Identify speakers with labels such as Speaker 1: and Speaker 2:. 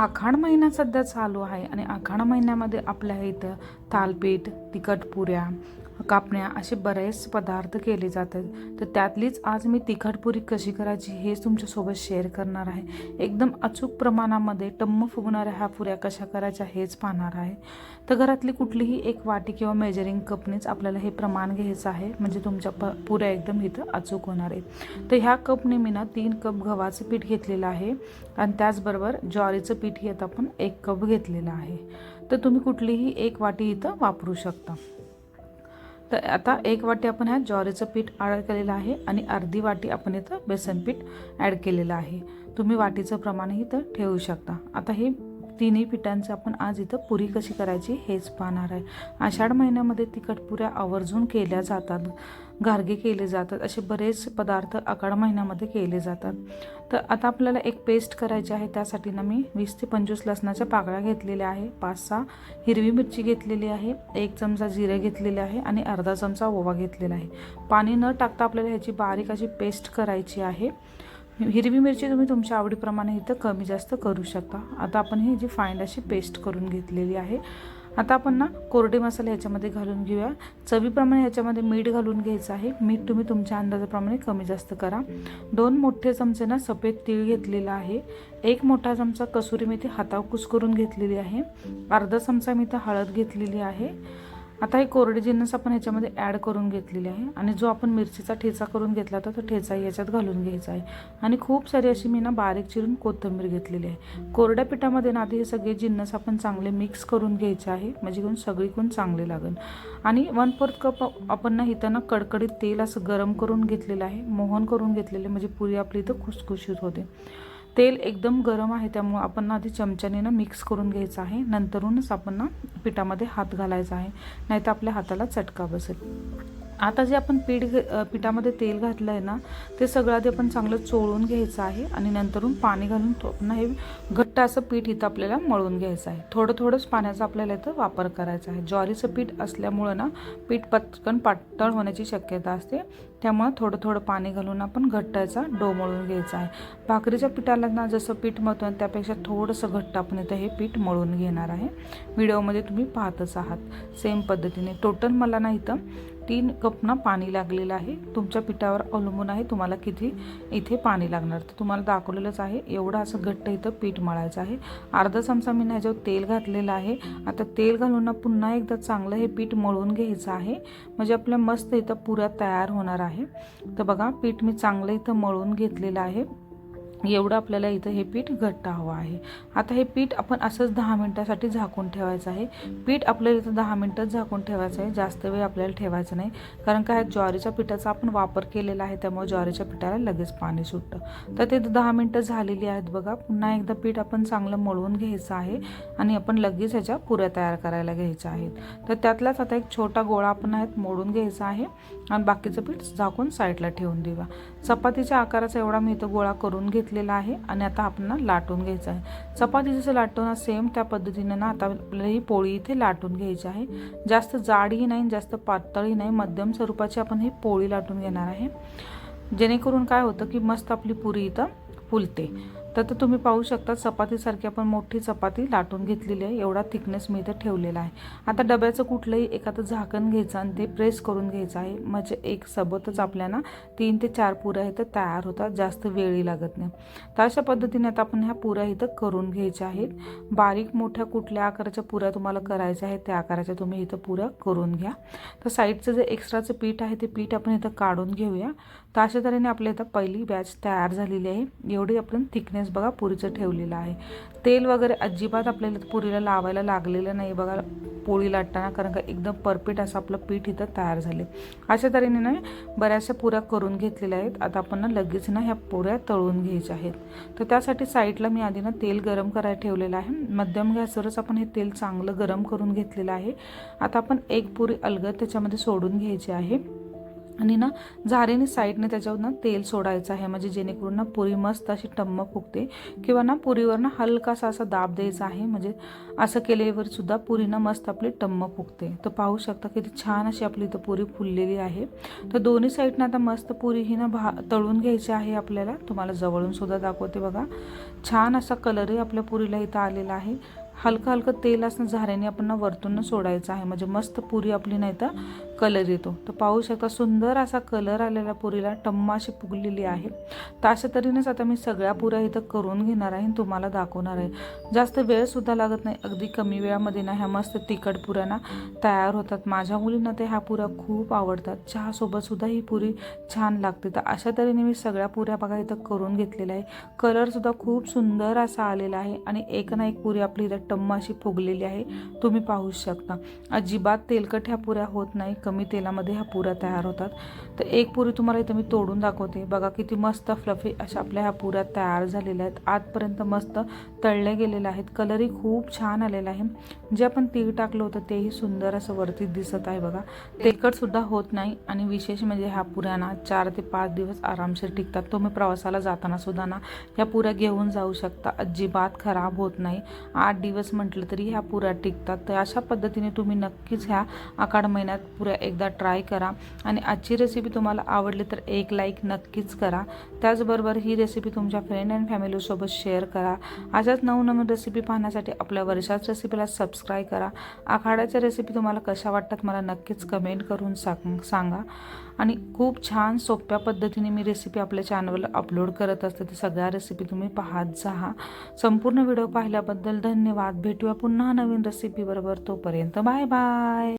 Speaker 1: आखाड महिना सध्या चालू आहे आणि आखाड महिन्यामध्ये आपल्या इथं थालपीठ तिखट पुऱ्या कापण्या असे बरेच पदार्थ केले जातात. तर त्यातलीच आज मी तिखट पुरी कशी करायची हे तुमच्यासोबत शेअर करणार आहे. एकदम अचूक प्रमाणामध्ये टम्म फुगणाऱ्या ह्या पुऱ्या कशा करायच्या हेच पाहणार आहे. तर घरातली कुठलीही एक वाटी किंवा मेजरिंग कपनेच आपल्याला हे प्रमाण घ्यायचं आहे. म्हणजे तुमच्या प पुऱ्या एकदम इथं अचूक होणार आहेत. तर ह्या कपने मी ना तीन कप गव्हाचं पीठ घेतलेलं आहे. आणि त्याचबरोबर ज्वारीचं पीठ येत आपण एक कप घेतलेलं आहे. तर तुम्ही कुठलीही एक वाटी इथं वापरू शकता. तर आता एक वाटी आपण ह्या ज्वारीचं पीठ ॲड केलेलं आहे आणि अर्धी वाटी आपण इथं बेसन पीठ ॲड केलेलं आहे. तुम्ही वाटीचं प्रमाणही इथं ठेवू शकता. आता हे तिन्ही पिठांचं आपण आज इथं पुरी कशी करायची हेच पाहणार आहे. आषाढ महिन्यामध्ये तिखट पुऱ्या आवर्जून केल्या जातात गार्गे केले जातात असे बरेच पदार्थ आखाड महिन्यामध्ये केले जातात. तर आता आपल्याला एक पेस्ट करायची आहे त्यासाठी ना मी वीस ते पंचवीस लसणाच्या पाकळ्या घेतलेल्या आहे पाच सहा हिरवी मिरची घेतलेली आहे एक चमचा जिरे घेतलेले आहे आणि अर्धा चमचा ओवा घेतलेला आहे. पाणी न टाकता आपल्याला ह्याची बारीक अशी पेस्ट करायची आहे. हिरवी मिरची तुम्ही तुमच्या आवडीप्रमाणे इथं कमी जास्त करू शकता. आता आपण ही जी फाईंड अशी पेस्ट करून घेतलेली आहे आता आपण ना कोरडे मसाले ह्याच्यामध्ये घालून घेऊया. चवीप्रमाणे ह्याच्यामध्ये मीठ घालून घ्यायचं आहे. मीठ तुम्ही तुमच्या अंदाजाप्रमाणे कमी जास्त करा. दोन मोठे चमचे ना सफेद तीळ घेतलेला आहे. एक मोठा चमचा कसुरी मेथी हातावकूस कुस्करून घेतलेली आहे. अर्धा चमचा मी तर हळद घेतलेली आहे. आता हे कोरडे जिन्नस आपण ह्याच्यामध्ये ॲड करून घेतलेली आहे. आणि जो आपण मिरचीचा ठेचा करून घेतला होता तो ठेचाही याच्यात घालून घ्यायचा आहे. आणि खूप सारी अशी मी ना बारीक चिरून कोथिंबीर घेतलेली आहे. कोरड्या पिठामध्ये ना आधी हे सगळे जिन्नस आपण चांगले मिक्स करून घ्यायचे आहे. म्हणजे करून सगळीकडून चांगले लागेल आणि वन फोर्थ कप आपण ना इथं ना कडकडीत तेल असं गरम करून घेतलेलं आहे. मोहन करून घेतलेले म्हणजे पुरी आपली इथं खुसखुशीत होते. तेल एकदम गरम आहे त्यामुळं आपण ना आधी चमच्याने ना मिक्स करून घ्यायचं आहे. नंतरूनच आपण ना पिठामध्ये हात घालायचा आहे. नाही तर आपल्या हाताला चटका बसेल. आता जे आपण पीठ घ- पिठामध्ये तेल घातलं आहे ना ते सगळं आधी आपण चांगलं चोळून घ्यायचं आहे आणि नंतरून पाणी घालून तो पुन्हा हे घट्ट असं पीठ इथं आपल्याला मळून घ्यायचं आहे. थोडं थोडंच पाण्याचा आपल्याला इथं वापर करायचा आहे. ज्वारीचं पीठ असल्यामुळं ना पीठ पटकन पातळ होण्याची शक्यता असते. त्यामुळं थोडं थोडं पाणी घालून आपण घट्टाचा डो मळून घ्यायचा आहे. भाकरीच्या पिठाला ना जसं पीठ मळतो ना त्यापेक्षा थोडंसं घट्ट आपण इथं हे पीठ मळून घेणार आहे. व्हिडिओमध्ये तुम्ही पाहतच आहात. सेम पद्धतीने. टोटल मला ना इथं तीन कप ना पाणी लागलेलं आहे. तुमच्या पिठावर अवलंबून आहे. तुम्हाला किती इथे पाणी लागणार? तर तुम्हाला दाखवलेलंच आहे. एवढं असं घट्ट इथं पीठ मळायचं आहे. अर्धा चमचा मी ह्याच्यावर तेल घातलेलं आहे. आता तेल घालून ना पुन्हा एकदा चांगलं हे पीठ मळून घ्यायचं आहे. म्हणजे आपल्या मस्त इथं पुऱ्या तयार होणार आहे. तर बघा पीठ मी चांगलं इथं मळून घेतलेलं आहे. एवढं आपल्याला इथं हे पीठ घट्ट हवं आहे. आता हे पीठ आपण असंच दहा मिनटासाठी झाकून ठेवायचं आहे. पीठ आपल्याला इथं दहा मिनटंच झाकून ठेवायचं आहे. जास्त वेळ आपल्याला ठेवायचं नाही. कारण काय ज्वारीच्या पिठाचा आपण वापर केलेला आहे त्यामुळे ज्वारीच्या पिठाला लगेच पाणी सुटतं. तर ते दहा मिनटं झालेली आहेत बघा. पुन्हा एकदा पीठ आपण चांगलं मळवून घ्यायचं आहे आणि आपण लगेच ह्याच्या पुऱ्या तयार करायला घ्यायच्या आहेत. तर त्यातलाच आता एक छोटा गोळा आपण आहेत मोडून घ्यायचा आहे आणि बाकीचं पीठ झाकून साईडला ठेवून देऊया. चपातीच्या आकाराचा एवढा मी इथं गोळा करून घेतलेला आहे आणि आता आपण लाटून घ्यायचं आहे. चपाती जसं लाटतो ना सेम त्या पद्धतीनं ना आता आपल्याला ही पोळी इथे लाटून घ्यायची आहे. जास्त जाडही नाही जास्त पातळही नाही. मध्यम स्वरूपाची आपण ही पोळी लाटून घेणार आहे. जेणेकरून काय होतं की मस्त आपली पुरी इथं फुलते. तर तर तुम्ही पाहू शकता चपातीसारखी आपण मोठी चपाती लाटून घेतलेली आहे. एवढा थिकनेस मी इथं ठेवलेला आहे. आता डब्याचं कुठलंही एखादं झाकण घ्यायचं आणि ते प्रेस करून घ्यायचं आहे. म्हणजे एक सोबतच आपल्याला तीन ते चार पुऱ्या इथं तयार होतात. जास्त वेळही लागत नाही. तर अशा पद्धतीने आता आपण ह्या पुऱ्या इथं करून घ्यायच्या आहेत. बारीक मोठ्या कुठल्या आकाराच्या पुऱ्या तुम्हाला करायच्या आहेत त्या आकाराच्या तुम्ही इथं पुऱ्या करून घ्या. तर साईडचं जे एक्स्ट्राचं पीठ आहे ते पीठ आपण इथं काढून घेऊया. तर अशा तऱ्हेने आपल्या इथं पहिली बॅच तयार झालेली आहे. एवढी आपण थिकनेस बघा पुरीचं ठेवलेलं आहे. तेल वगैरे अजिबात आपल्याला पुरीला लावायला लागलेलं नाही बघा पोळी लाटताना कारण का एकदम परफेक्ट असं आपलं पीठ इथं तयार झाले अशा तऱ्हेने ना बऱ्याचशा पुऱ्या करून घेतलेल्या आहेत. आता आपण ना लगेच ना ह्या पुऱ्या तळून घ्यायच्या आहेत. तर त्यासाठी साईडला मी आधी ना तेल गरम करायला ठेवलेलं आहे. मध्यम गॅसवरच आपण हे तेल चांगलं गरम करून घेतलेलं आहे. आता आपण एक पुरी अलगद त्याच्यामध्ये सोडून घ्यायची आहे. आणि ना झारेने साईडने त्याच्यावर ना तेल सोडायचं आहे. म्हणजे जेणेकरून ना पुरी मस्त अशी टम्म फुगते. किंवा ना पुरीवर ना हलकासा असा दाब द्यायचा आहे. म्हणजे असं केल्यावर सुद्धा पुरी ना मस्त आपली टम्म फुगते. तर पाहू शकता किती छान अशी आपली इथं पुरी फुललेली आहे. तर दोन्ही साईडनं आता मस्त पुरी ही ना भा तळून घ्यायची आहे आपल्याला. तुम्हाला जवळून सुद्धा दाखवते बघा. छान असा कलरही आपल्या पुरीला इथं आलेला आहे. हलकं हलकं तेल असणं झाऱ्याने आपण ना वरतून ना सोडायचं आहे. म्हणजे मस्त पुरी आपली नाही तर कलर येतो. तर पाहू शकता सुंदर असा कलर आलेला पुरीला टम्मा अशी फुगलेली आहे. तर अशा तऱ्हेनेच आता मी सगळ्या पुऱ्या इथं करून घेणार आहे आणि तुम्हाला दाखवणार आहे. जास्त वेळसुद्धा लागत नाही. अगदी कमी वेळामध्ये ना ह्या मस्त तिखट पुऱ्या ना तयार होतात. माझ्या मुलींना ते ह्या पुऱ्या खूप आवडतात. चहासोबतसुद्धा ही पुरी छान लागते. तर अशा तऱ्हेने मी सगळ्या पुऱ्या बघा इथं करून घेतलेल्या आहे. कलरसुद्धा खूप सुंदर असा आलेला आहे आणि एक ना एक पुरी आपली इथं टम्म अशी फुगलेली आहे. तुम्ही पाहू शकता. अजिबात तेलकट ह्या पुऱ्या होत नाही. कमी तेलामध्ये ह्या पुऱ्या तयार होतात. तर एक पुरी तुम्हाला इथं मी तोडून दाखवते. बघा किती मस्त फ्लफी अशा आपल्या ह्या पुऱ्या तयार झालेल्या आहेत. आजपर्यंत मस्त तळले गेलेले आहेत. कलरही खूप छान आलेला आहे. जे आपण तीळ टाकलं होतं तेही सुंदर असं वरती दिसत आहे बघा. तेलकटसुद्धा होत नाही आणि विशेष म्हणजे ह्या पुऱ्या ना चार ते पाच दिवस आरामशीर टिकतात. तुम्ही प्रवासाला जाताना सुद्धा ना ह्या पुऱ्या घेऊन जाऊ शकता. अजिबात खराब होत नाही. आठ दिवस म्हटलं तरी ह्या पुऱ्या टिकतात. तर अशा पद्धतीने तुम्ही नक्कीच ह्या अकाड महिन्यात पुऱ्या एकदा ट्राय करा. आणि आजची रेसिपी तुम्हाला आवडली तर एक लाईक नक्कीच करा. त्याचबरोबर ही रेसिपी तुमच्या फ्रेंड अँड फॅमिलीसोबत शेअर करा. अशाच नवनवीन रेसिपी पाहण्यासाठी आपल्या वर्षाच रेसिपीला सबस्क्राईब करा. आखाड्याच्या रेसिपी तुम्हाला कशा वाटतात मला नक्कीच कमेंट करून सांग सांगा. आणि खूप छान सोप्या पद्धतीने मी रेसिपी आपल्या चॅनलवर अपलोड करत असते. तर सगळ्या रेसिपी तुम्ही पाहत जा. संपूर्ण व्हिडिओ पाहिल्याबद्दल धन्यवाद. भेटूया पुन्हा नवीन रेसिपी बरोबर तोपर्यंत. Bye bye